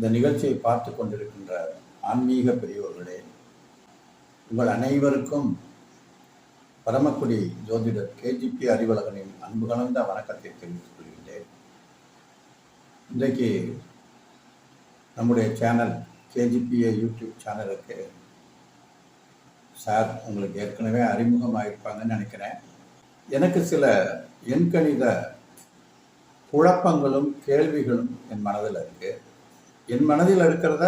இந்த நிகழ்ச்சியை பார்த்து கொண்டிருக்கின்ற ஆன்மீக பெரியோர்களே உங்கள் அனைவருக்கும் பரமக்குடி ஜோதிடர் கேஜிபி அறிவலகனின் அன்பு கலந்த வணக்கத்தை தெரிவித்துக் கொள்கின்றேன். இன்றைக்கு நம்முடைய சேனல் கேஜிபிஏ யூடியூப் சேனலுக்கு சார் உங்களுக்கு ஏற்கனவே அறிமுகமாயிருப்பாங்கன்னு நினைக்கிறேன். எனக்கு சில எண்கணித குழப்பங்களும் கேள்விகளும் என் மனதில் இருக்குது என் மனதில் இருக்கிறத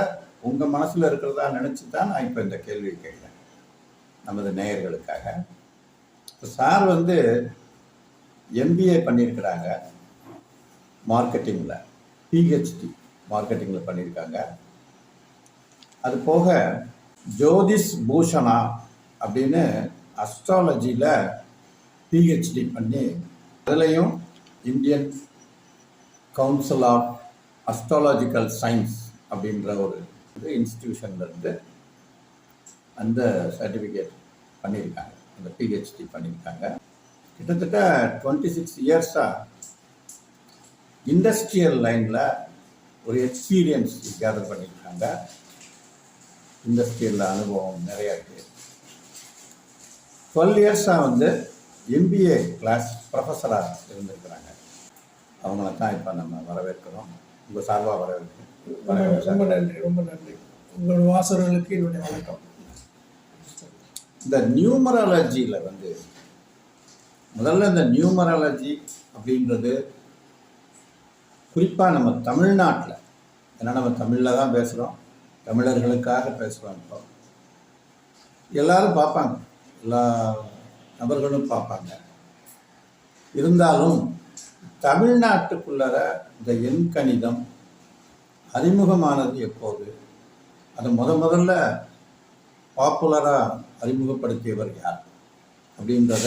உங்கள் மனசில் இருக்கிறதா நினச்சி தான் நான் இப்போ இந்த கேள்வியை கேட்குறேன். நமது நேயர்களுக்காக. சார் வந்து எம்பிஏ பண்ணியிருக்கிறாங்க. மார்க்கெட்டிங்கில் பிஹெச்டி மார்க்கெட்டிங்கில் பண்ணியிருக்காங்க. அது போக ஜோதிஷ் பூஷணா அப்படின்னு அஸ்ட்ராலஜியில் பிஹெச்டி பண்ணி அதுலேயும் Indian council of astrological science அப்படின்ற ஒரு இது இருந்து அந்த சர்டிஃபிகேட் பண்ணியிருக்காங்க. அந்த பிஹெச்டி பண்ணியிருக்காங்க. கிட்டத்தட்ட டுவெண்ட்டி சிக்ஸ் இயர்ஸாக இண்டஸ்ட்ரியல் லைனில் ஒரு எக்ஸ்பீரியன்ஸ் கேதர் பண்ணியிருக்காங்க. இண்டஸ்ட்ரியலில் அனுபவம் நிறையா இருக்குது டுவெல் இயர்ஸாக வந்து எம்பிஏ கிளாஸ் ப்ரொஃபஸராக இருந்திருக்கிறாங்க. அவங்கள தான் இப்போ நம்ம வரவேற்கிறோம். உங்கள் சார்பாக சார். ரொம்ப நன்றி ரொம்ப நன்றி உங்கள் வாசகர்களுக்கு என்னுடைய வணக்கம். இந்த நியூமராலஜியில் வந்து முதல்ல இந்த நியூமராலஜி அப்படின்றது குறிப்பாக நம்ம தமிழ்நாட்டில் ஏன்னா நம்ம தமிழில் தான் பேசுகிறோம் தமிழர்களுக்காக பேசுகிறோம் இப்போ. எல்லாரும் பார்ப்பாங்க எல்லா நபர்களும் பார்ப்பாங்க. இருந்தாலும் தமிழ்நாட்டுக்குள்ளார இந்த எண் கணிதம் அறிமுகமானது எப்போது? அதை முத முதல்ல பாப்புலராக அறிமுகப்படுத்தியவர் யார்? அப்படின்றத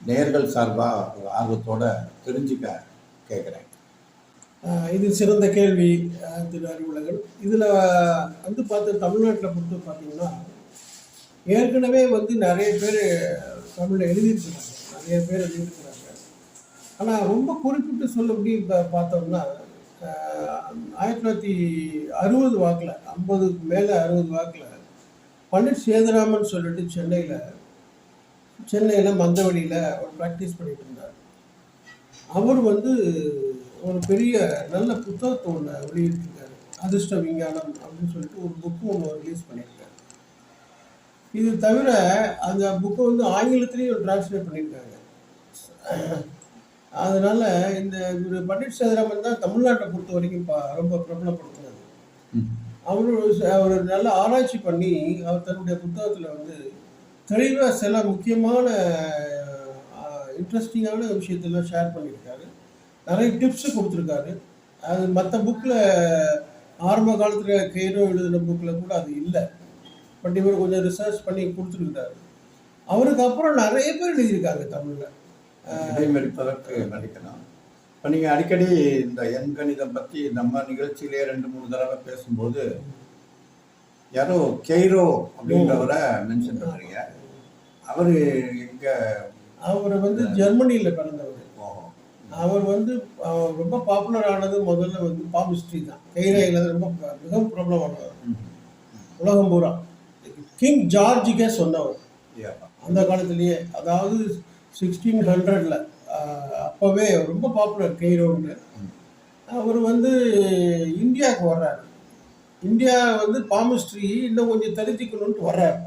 நேர்கள் சார்பாக ஒரு ஆர்வத்தோட தெரிஞ்சுக்க கேட்குறேன். இது சிறந்த கேள்வி திரு அறிவுலகன். இதில் வந்து பார்த்து தமிழ்நாட்டில் பொறுத்து பார்த்தீங்கன்னா ஏற்கனவே வந்து நிறைய பேர் தமிழில் எழுதியிருக்கிறாங்க. நிறைய பேர் எழுதியிருக்கிறாங்க. ஆனால் ரொம்ப குறிப்பிட்டு சொல்லப்படி இப்போ பார்த்தோம்னா ஆயிரத்தி தொள்ளாயிரத்தி அறுபது வாக்கில் ஐம்பதுக்கு மேலே அறுபது வாக்கில் பண்டிட் சேதுராமன் சொல்லிட்டு சென்னையில் சென்னையில் மந்தவெளியில் ஒரு ப்ராக்டிஸ் பண்ணிட்டு இருந்தார். அவர் வந்து ஒரு பெரிய நல்ல புத்தகத்தை ஒன்று வெளியிட்டிருக்காரு. அதிர்ஷ்ட விஞ்ஞானம் அப்படின்னு சொல்லிட்டு ஒரு புக்கு ஒன்று ரிலீஸ் பண்ணியிருக்காரு. இது தவிர அந்த புக்கை வந்து ஆங்கிலத்திலையும் டிரான்ஸ்லேட் பண்ணியிருக்காங்க. அதனால இந்த ஒரு பண்டிட் சேதுராமன் தான் தமிழ்நாட்டை பொறுத்த வரைக்கும் ரொம்ப பிரபலப்படுத்தினது அவர் அவர் நல்ல ஆராய்ச்சி பண்ணி அவர் தன்னுடைய புத்தகத்தில் வந்து தெளிவாக சில முக்கியமான இன்ட்ரெஸ்டிங்கான விஷயத்தெல்லாம் ஷேர் பண்ணியிருக்காரு. நிறைய டிப்ஸ் கொடுத்துருக்காரு. அது மற்ற புக்கில் ஆரம்ப காலத்தில் கேரோ எழுதின புக்கில் கூட அது இல்லை. பட் இவர் கொஞ்சம் ரிசர்ச் பண்ணி கொடுத்துருக்காரு அவருக்கு அப்புறம் நிறைய பேர் எழுதியிருக்காங்க தமிழில். இடைமறிப்பதற்கு நடிக்கணும் இப்போ நீங்கள் அடிக்கடி இந்த எண் கணிதம் பற்றி நம்ம நிகழ்ச்சியிலே ரெண்டு மூணு தடவை பேசும்போது யாரோ கெய்ரோ அப்படின்றவரை மென்ஷன் பண்ணுறீங்க அவர் எங்கே அவர் வந்து ஜெர்மனியில் பிறந்தவர். அவர் வந்து ரொம்ப பாப்புலர் ஆனது முதல்ல வந்து பாமிஸ்ட்ரி தான். கைரேயில் ரொம்ப மிகவும் பிரபலமானவர் உலகம் பூரா. கிங் ஜார்ஜுக்கே சொன்னவர். அந்த காலத்திலேயே. அதாவது சிக்ஸ்டீன் ஹண்ட்ரடில் அப்போவே ரொம்ப பாப்புலர் கெய்ரோன்னு அவர் வந்து இந்தியாவுக்கு வர்றாரு. இந்தியா வந்து பாமிஸ்ட்ரி இன்னும் கொஞ்சம் தெரிஞ்சுக்கணுன்ட்டு வர்றாரு.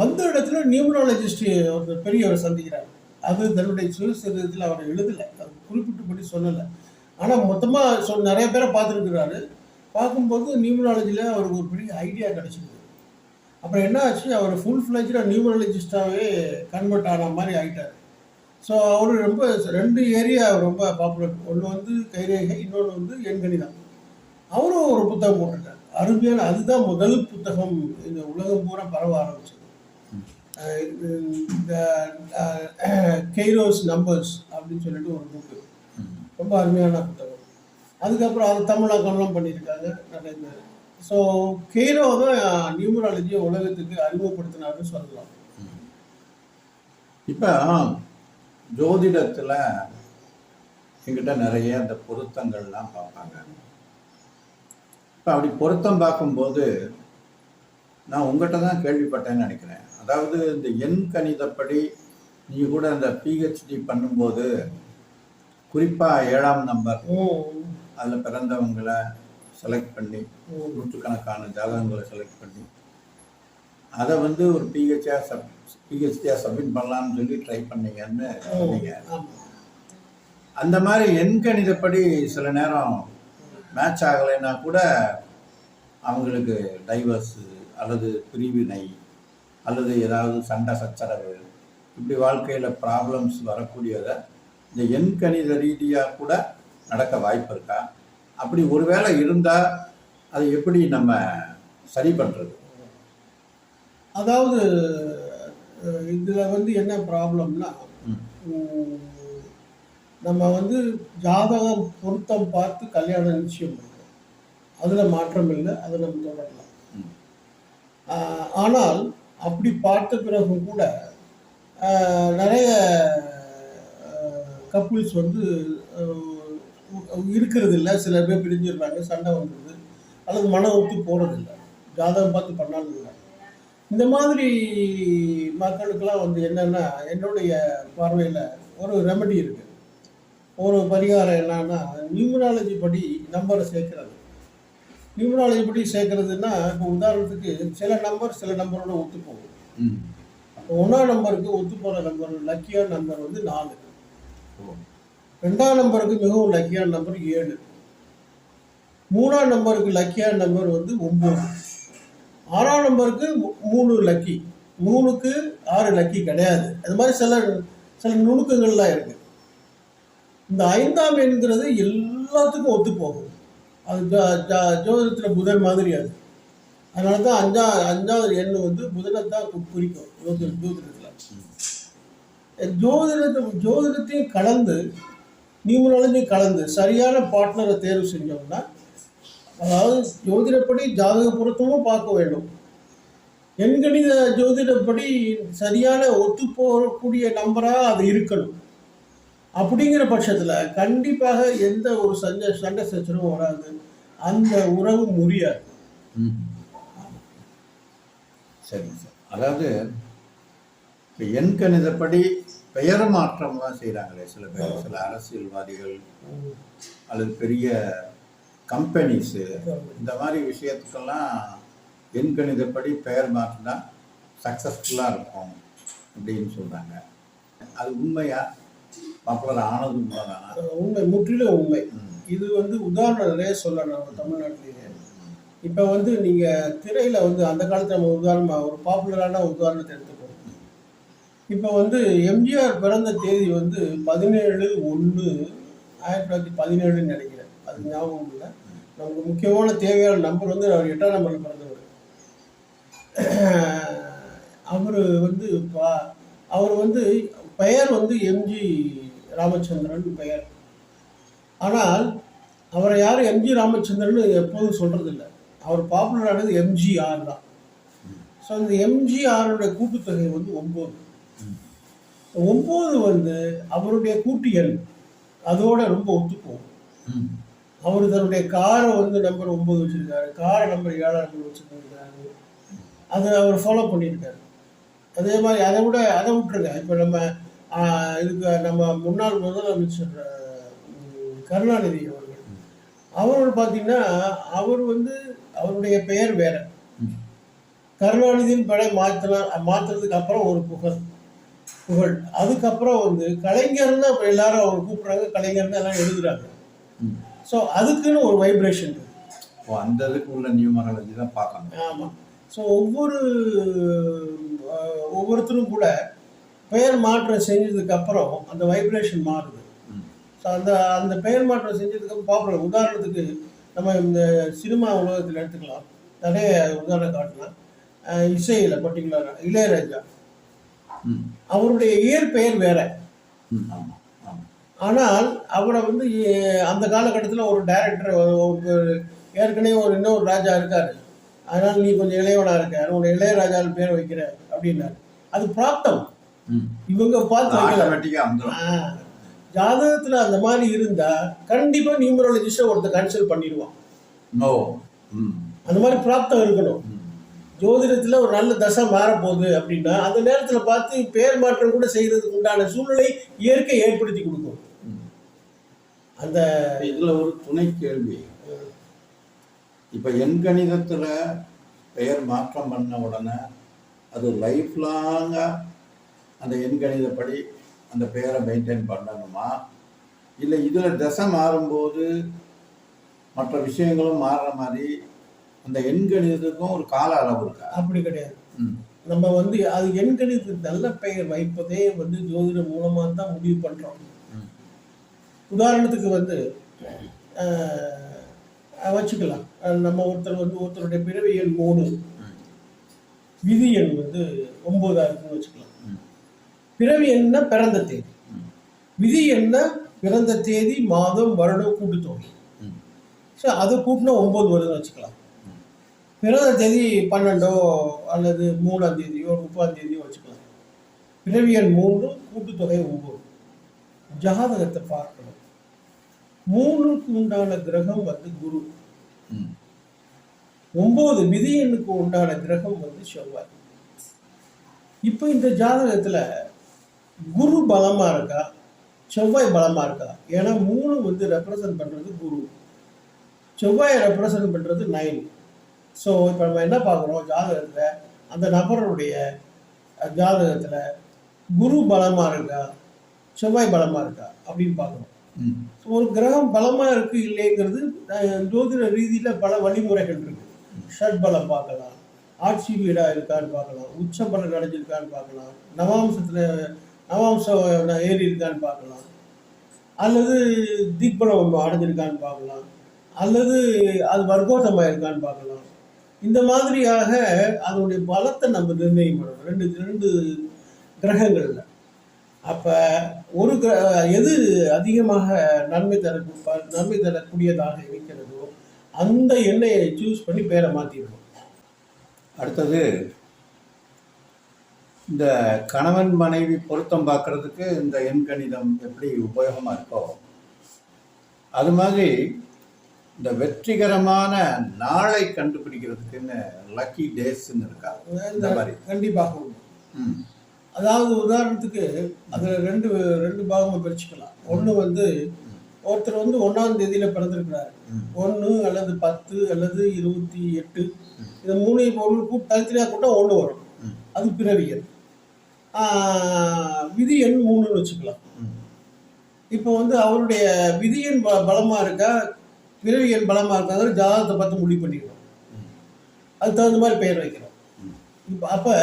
வந்த இடத்துல நியூமராலஜிஸ்ட் ஒரு பெரியவர் சந்திக்கிறார். அது தன்னுடைய சுயசரிதத்தில் அவர் எழுதலை. அது குறிப்பிட்டபடி சொல்லலை. ஆனால் மொத்தமாக சொல் நிறைய பேரை பார்த்துருக்குறாரு. பார்க்கும்போது நியூமராலஜியில் அவருக்கு ஒரு பெரிய ஐடியா கிடச்சிருக்கு. அப்புறம் என்ன ஆச்சு அவர் ஃபுல் ஃப்ளெஜ்டாக நியூமராலஜிஸ்டாகவே கன்வெர்ட் ஆன மாதிரி ஆகிட்டார் ஸோ அவர் ரொம்ப ரெண்டு ஏரியா ரொம்ப பாப்புலர் ஒன்று வந்து கைரேகை இன்னொன்று வந்து எண்கணிதம். அவரும் ஒரு புத்தகம் போட்டிருக்காரு. அருமையான அதுதான் முதல் புத்தகம். இந்த உலகம் பூரா பரவ ஆரம்பிச்சது. இந்த கெய்ரோஸ் நம்பர்ஸ் அப்படின்னு சொல்லிட்டு ஒரு புக்கு ரொம்ப அருமையான புத்தகம். அதுக்கப்புறம் அது தமிழாக்கம்லாம் பண்ணியிருக்காங்க. நிறைய பேர். ஸோ கெய்ரோ தான் நியூமராலஜியை உலகத்துக்கு அறிமுகப்படுத்தினாருன்னு சொல்லலாம். இப்போ ஜோதிடத்தில் எங்கிட்ட நிறைய அந்த பொருத்தங்கள்லாம் பார்ப்பாங்க. இப்போ அப்படி பொருத்தம் பார்க்கும்போது நான் உங்கள்கிட்ட தான் கேள்விப்பட்டேன்னு நினைக்கிறேன். அதாவது இந்த எண் கணிதப்படி நீங்கள் கூட அந்த பிஹெச்டி பண்ணும்போது குறிப்பாக ஏழாம் நம்பர் அதில் பிறந்தவங்களை செலக்ட் பண்ணி. நூற்றுக்கணக்கான ஜாதகங்களை செலக்ட் பண்ணி அதை வந்து ஒரு பிஹெச்ஆ சப் பிஹெச்டியாக சப்மிட் பண்ணலாம்னு சொல்லி ட்ரை பண்ணீங்கன்னு ஆமா. அந்த மாதிரி எண் கணிதப்படி சில நேரம் மேட்ச் ஆகலைன்னா கூட அவங்களுக்கு டைவர்ஸ் அல்லது பிரிவினை அல்லது ஏதாவது சண்டை சச்சரவு இப்படி வாழ்க்கையில் ப்ராப்ளம்ஸ் வரக்கூடியதை இந்த எண் கணித ரீதியாக கூட நடக்க வாய்ப்பு இருக்கா அப்படி ஒருவேளை இருந்தால் அதை எப்படி நம்ம சரி பண்ணுறது அதாவது இதுல வந்து என்ன ப்ராப்ளம்னா நம்ம வந்து ஜாதகம் பொருத்தம் பார்த்து கல்யாணம் நிச்சயம் பண்ணுறோம். அதில் மாற்றம் இல்லை அதை நம்ம தொடரலாம். ஆனால் அப்படி பார்த்த பிறகும் கூட நிறைய கப்புள்ஸ் வந்து இருக்கிறது இல்லை சில பேர் பிரிஞ்சிடுறாங்க சண்டை வந்துடுது. அல்லது மன ஒத்து போகிறது இல்லை ஜாதகம் பார்த்து பண்ணாலும் இல்லை. இந்த மாதிரி மக்களுக்கெல்லாம் வந்து என்னன்னா என்னுடைய பார்வையில் ஒரு ரெமெடி இருக்கு. ஒரு பரிகாரம் என்னன்னா நியூமராலஜி படி நம்பரை சேர்க்கறது. நியூமராலஜி படி சேர்க்கறதுன்னா இப்போ உதாரணத்துக்கு சில நம்பர் சில நம்பரோட ஒத்து போகும் ம். இப்போ ஒன்றாம் நம்பருக்கு ஒத்து போகிற நம்பர் லக்கியான நம்பர் வந்து நாலு. ரெண்டாம் நம்பருக்கு மிகவும் லக்கியான நம்பர் ஏழு. மூணாம் நம்பருக்கு லக்கியான நம்பர் வந்து ஒம்பது. ஆறாம் நம்பருக்கு மூணு லக்கி மூணுக்கு ஆறு லக்கி கிடையாது. அது மாதிரி சில சில நுணுக்கங்கள்லாம் இருக்கு. இந்த ஐந்தாம் எண்கிறது எல்லாத்துக்கும் ஒத்து போகும். அது ஜோதிடத்துல புதன் மாதிரி அது. அதனால தான் அஞ்சா அஞ்சாவது எண் வந்து புதனை தான் குறிக்கும். ஜோதிட ஜோதிடத்தில். ஜோதிடத்தை ஜோதிடத்தையும் கலந்து நியூமராலஜி கலந்து சரியான பார்ட்னரை தேர்வு செஞ்சோம்னா அதாவது ஜோதிடப்படி ஜாதக பொருத்தமும் பார்க்க வேண்டும். எண்கணித ஜோதிடப்படி சரியான ஒத்து போகக்கூடிய நம்பராக அது இருக்கணும். அப்படிங்கிற பட்சத்தில் கண்டிப்பாக எந்த ஒரு சண்டை சண்டை சச்சரவும் வராது. அந்த உறவு முறியாது. ம். சரிங்க சார். அதாவது இப்போ எண் கணிதப்படி பெயர் மாற்றம்லாம் செய்கிறாங்களே சில பேர் சில அரசியல்வாதிகள் அல்லது பெரிய கம்பெனிஸு இந்த மாதிரி விஷயத்துக்கெல்லாம் எண் கணிதப்படி பெயர் மாற்றினா சக்ஸஸ்ஃபுல்லாக இருக்கும் அப்படின்னு சொல்கிறாங்க அது உண்மையா? பாப்புலர் ஆனது உண்மைதானா? உண்மை. முற்றிலும் உண்மை. இது வந்து உதாரணம் நிறைய சொல்லலாம் நம்ம தமிழ்நாட்டிலேயே. இப்போ வந்து நீங்கள் திரையில் வந்து அந்த காலத்தில் நம்ம உதாரணமாக ஒரு பாப்புலரான உதாரணத்தை எடுத்துக்கோம் இப்போ வந்து எம்ஜிஆர் பிறந்த தேதி வந்து பதினேழு ஒன்று ஆயிரத்தி தொள்ளாயிரத்தி பதினேழுன்னு நினைக்கிறேன். அது ஞாபகம் இல்லை. நமக்கு முக்கியமான தேவையான நம்பர் வந்து அவர் எட்டாம் நம்பரில் பிறந்தவர். அவர் வந்து பா- அவர் வந்து பெயர் வந்து எம்ஜி ராமச்சந்திரன் பெயர். ஆனால் அவரை யாரும் எம்ஜி ராமச்சந்திரன் எப்போதும் சொல்கிறதில்ல அவர் பாப்புலர் ஆனது எம்ஜிஆர் தான். ஸோ அந்த எம்ஜிஆருடைய கூட்டுத்தொகை வந்து ஒம்பது. ஒம்பது வந்து அவருடைய கூட்டு எண் அதோட ரொம்ப ஒத்துப்போகும். அவர் தன்னுடைய காரை வந்து நம்பர் ஒம்பது வச்சிருக்காரு. காரை நம்பர் ஏழாம் நம்பர் வச்சிருக்காரு. அதை அவர் ஃபாலோ பண்ணியிருக்காரு. அதே மாதிரி அதை விட அதை விட்டுருங்க. இப்போ நம்ம இதுக்கு நம்ம முன்னாள் முதலமைச்சர் கருணாநிதி அவர்கள். அவர் பார்த்தீங்கன்னா அவர் வந்து அவருடைய பெயர் வேற. கருணாநிதியின் பெயரை மாற்றினா மாற்றுறதுக்கு அப்புறம் ஒரு புகழ். புகழ். அதுக்கப்புறம் வந்து கலைஞர்னு இப்போ எல்லாரும் அவர் கூப்பிடுறாங்க கலைஞர்னு எல்லாம் எழுதுறாங்க. ஸோ அதுக்குன்னு ஒரு வைப்ரேஷன் ஓ அந்த இதுக்கு உள்ள நியூமராலஜி தான் பார்க்கணும். ஆமாம் ஸோ ஒவ்வொரு ஒவ்வொருத்தரும் கூட பெயர் மாற்றம் செஞ்சதுக்கு அப்புறம் அந்த வைப்ரேஷன் மாறுது. ஸோ அந்த அந்த பெயர் மாற்றம் செஞ்சதுக்கு அப்புறம் பாப்புலர் உதாரணத்துக்கு நம்ம இந்த சினிமா உலகத்தில் எடுத்துக்கலாம். நிறைய உதாரணம் காட்டலாம். இசையில் பர்டிகுலராக இளையராஜா. அவருடைய இயற்பெயர் வேற. ஆனால் அவரை வந்து அந்த காலகட்டத்தில் ஒரு டைரக்டர் ஏற்கனவே ஒரு இன்னொரு ராஜா இருக்காரு. அதனால நீ கொஞ்சம் இளையவனா இருக்க உன்னோட இளையராஜான்னு பேர் வைக்கிற அப்படின்னாரு. அது பிராப்தம். இவங்க பார்த்து ஜாதகத்துல அந்த மாதிரி இருந்தா கண்டிப்பா நியூமராலஜிஸ்ட ஒருத்தர் கன்சல்ட் பண்ணிடுவான். அந்த மாதிரி பிராப்தம் இருக்கணும். ஜோதிடத்தில் ஒரு நல்ல தசை மாறப்போகுது அப்படின்னா அந்த நேரத்தில் பார்த்து பேர் மாற்றம் கூட செய்கிறதுக்கு உண்டான சூழ்நிலை இயற்கை ஏற்படுத்தி கொடுக்கும். அந்த இதில் ஒரு துணை கேள்வி. இப்போ என் எண்கணிதத்துல பெயர் மாற்றம் பண்ண உடனே அது லைஃப் லாங்காக அந்த எண்கணிதப்படி அந்த பெயரை மெயின்டைன் பண்ணணுமா? இல்லை இதில் தசை மாறும்போது மற்ற விஷயங்களும் மாறுற மாதிரி அந்த எண்கணிதத்துக்கும் ஒரு கால அளவு இருக்கா அப்படி கிடையாது நம்ம வந்து அது எண்கணிதத்துக்கு நல்ல பெயர் வைப்பதே வந்து ஜோதிடம் மூலமா தான் முடிவு பண்றோம் ம். உதாரணத்துக்கு வந்து வச்சுக்கலாம் நம்ம ஒருத்தர் வந்து ஒருத்தருடைய பிறவி எண் மூணு. விதி எண் வந்து ஒன்பதா இருக்குன்னு வச்சுக்கலாம். பிறவி எண்ணா பிறந்த தேதி. விதி என்ன பிறந்த தேதி மாதம் வருடம் கூட்டுத்தொகை. ஸோ அதை கூட்டினா ஒன்பது வருதுன்னு வச்சுக்கலாம் பிறந்த தேதி பன்னெண்டோ அல்லது மூணாம் தேதியோ முப்பதாம் தேதியோ வச்சுக்கலாம். பிறவி எண் மூன்று கூட்டுத்தொகை ஒன்பது. ஜாதகத்தை பார்க்கணும். மூணுக்கு உண்டான கிரகம் வந்து குரு. ம். ஒன்பது விதி எண்ணுக்கு உண்டான கிரகம் வந்து செவ்வாய். இப்போ இந்த ஜாதகத்துல குரு பலமா இருக்கா? செவ்வாய் பலமா இருக்கா? ஏன்னா மூணு வந்து ரெப்ரசன்ட் பண்றது குரு. செவ்வாயை ரெப்ரசன்ட் பண்றது நைன் ஸோ இப்போ நம்ம என்ன பார்க்குறோம்? ஜாதகத்துல அந்த நபருடைய ஜாதகத்துல குரு பலமா இருக்கா? செவ்வாய் பலமா இருக்கா? அப்படின்னு பார்க்குறோம். ஒரு கிரகம் பலமா இருக்கு இல்லைங்கிறது ஜோதிட ரீதியில பல வழிமுறைகள் இருக்கு. ஷட் பலம் பார்க்கலாம். ஆட்சி வீடா இருக்கான்னு பார்க்கலாம். உச்ச பலம் அடைஞ்சிருக்கான்னு பார்க்கலாம். நவாம்சத்துல நவாம்சம் ஏறி இருக்கான்னு பார்க்கலாம். அல்லது திக்பலம் அடைஞ்சிருக்கான்னு பார்க்கலாம். அல்லது அது வர்க்கோத்தமாக இருக்கான்னு பார்க்கலாம். இந்த மாதிரியாக அதனுடைய பலத்தை நம்ம நிர்ணயம் பண்ணணும். ரெண்டு ரெண்டு கிரகங்களில். அப்போ ஒரு கிர எது அதிகமாக நன்மை தர நன்மை தரக்கூடியதாக இருக்கிறதோ அந்த எண்ணெயை சூஸ் பண்ணி பேரை மாற்றிடணும் அடுத்தது இந்த கணவன் மனைவி பொருத்தம் பார்க்கறதுக்கு இந்த எண்கணிதம் எப்படி உபயோகமாக இருக்கோ அது மாதிரி இந்த வெற்றிகரமான நாளை கண்டுபிடிக்கிறதுக்குன்னு லக்கி டேஸ்ன்னு இருக்கா இந்த மாதிரி. கண்டிப்பாக உண்டு. ம். அதாவது உதாரணத்துக்கு அதுல ரெண்டு ரெண்டு பாகமா பிரிச்சுக்கலாம். ஒண்ணு வந்து ஒருத்தர் வந்து ஒன்னாம் தேதியில பிறந்திருக்கிறாரு. ஒன்று அல்லது பத்து அல்லது இருபத்தி எட்டு. இந்த மூணு ஒன்று கூட்டு தனித்தனியாக கூட்டா ஒன்று வரும். அது பிறவியல் விதி எண் மூணுன்னு வச்சுக்கலாம். இப்போ வந்து அவருடைய விதி எண் ப பலமா இருக்கா? பிறவிகள் பலமாக பலமா ஜாதகத்தை பார்த்து முடிவு பண்ணிக்கிறோம் அது அதுக்கு தகுந்த மாதிரி பெயர் வைக்கிறோம் இப்போ அப்போ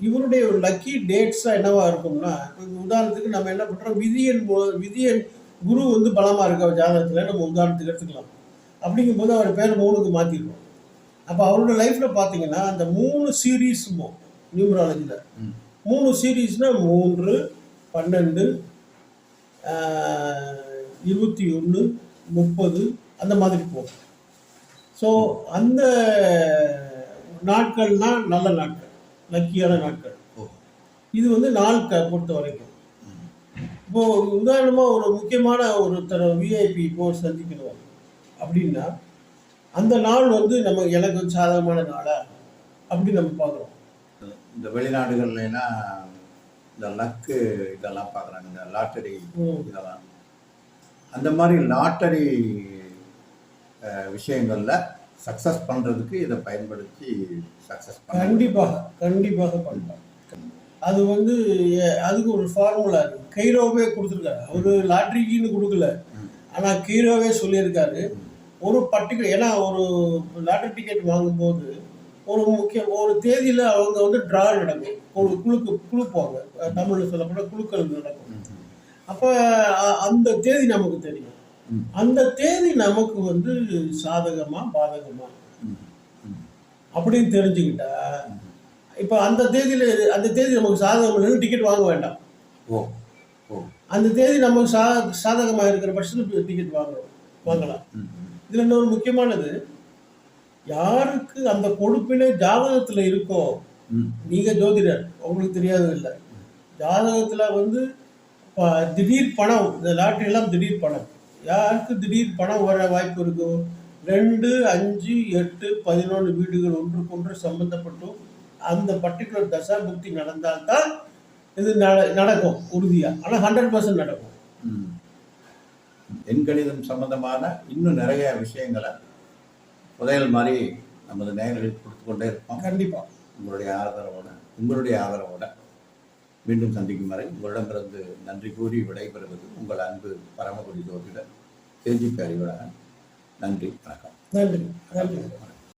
இவருடைய லக்கி டேட்ஸாக என்னவாக இருக்கும்னா உதாரணத்துக்கு நம்ம என்ன பண்ணுறோம் விதியன் மூல விதியன் குரு வந்து பலமாக இருக்க ஜாதகத்தில் நம்ம உதாரணத்துக்கு எடுத்துக்கலாம். அப்படிங்கும்போது அவர் பேர் மூணுக்கு மாற்றிடுவோம் அப்போ அவரோட லைஃப்பில் பார்த்தீங்கன்னா அந்த மூணு சீரீஸுமோ நியூமராலஜியில் மூணு சீரீஸ்னால் மூன்று பன்னெண்டு இருபத்தி ஒன்று முப்பது அந்த மாதிரி போகும் ஸோ அந்த நாட்கள்னா நல்ல நாட்கள். லக்கியான நாட்கள். இது வந்து நாள் க- பொறுத்த வரைக்கும். ம். இப்போ உதாரணமா ஒரு முக்கியமான ஒருத்தர் விஐபி இப்போ சந்திக்கணும் அப்படின்னா அந்த நாள் வந்து நம்ம எனக்கு வந்து சாதகமான நாளா அப்படி நம்ம பார்க்குறோம். இந்த வெளிநாடுகள்லாம் இந்த லக்கு இதெல்லாம் பார்க்குறாங்க இந்த லாட்டரி. இதெல்லாம். அந்த மாதிரி லாட்டரி விஷயங்களில் சக்ஸஸ் பண்ணுறதுக்கு இதை பயன்படுத்தி சக்ஸஸ் கண்டிப்பாக கண்டிப்பாக பண்ணலாம். அது வந்து அதுக்கு ஒரு ஃபார்முலா இருக்குது கைரோவே கொடுத்துருக்காரு. அவர் லாட்ரிக்குன்னு கொடுக்கல. ஆனால் கீரோவே சொல்லியிருக்காரு. ஒரு பர்டிகுலர் ஏன்னா ஒரு லாட்டரி டிக்கெட் வாங்கும்போது ஒரு முக்கிய ஒரு தேதியில் அவங்க வந்து ட்ரா நடக்கும். ஒரு குழுக்கு குழுப்பாங்க. தமிழில் சொல்லப்போனால் குழுக்கள் நடக்கும். அப்போ அந்த தேதி நமக்கு தெரியும். அந்த தேதி நமக்கு வந்து சாதகமா பாதகமா. அப்படின்னு தெரிஞ்சுக்கிட்டா இப்போ அந்த தேதியில அந்த தேதி நமக்கு சாதகம் இல்லைன்னு டிக்கெட் வாங்க வேண்டாம் ஓ அந்த தேதி நமக்கு சா சாதகமாக இருக்கிற பட்சத்தில் டிக்கெட் வாங்கணும் வாங்கலாம். இதில் இன்னொரு முக்கியமானது யாருக்கு அந்த கொடுப்பினை ஜாதகத்தில் இருக்கோ. நீங்கள் ஜோதிடர் உங்களுக்கு தெரியாது இல்லை ஜாதகத்தில் வந்து திடீர் பணம் இந்த லாட்டரி எல்லாம் திடீர் பணம் யாருக்கு திடீர் பணம் வர வாய்ப்பு இருக்கோ? ரெண்டு அஞ்சு எட்டு பதினொன்று வீடுகள் ஒன்றுக்கொன்று சம்பந்தப்பட்டும் அந்த பர்டிகுலர் தசா புக்தி நடந்தால்தான் இது நட நடக்கும் உறுதியாக ஆனால் ஹண்ட்ரட் பர்சன்ட் நடக்கும். எண்கணிதம் சம்பந்தமான இன்னும் நிறைய விஷயங்களை புதையல் மாதிரி நமது நேயர்களுக்கு கொடுத்து கொண்டே இருப்போம். கண்டிப்பாக உங்களுடைய ஆதரவோட உங்களுடைய ஆதரவோட. மீண்டும் சந்திக்கும் வரை உங்களிடமிருந்து நன்றி கூறி விடைபெறுவது உங்கள் அன்பு பரமகுடி ஜோதிடர் கேஜி அறிவுடன் நன்றி வணக்கம். நன்றி நன்றி.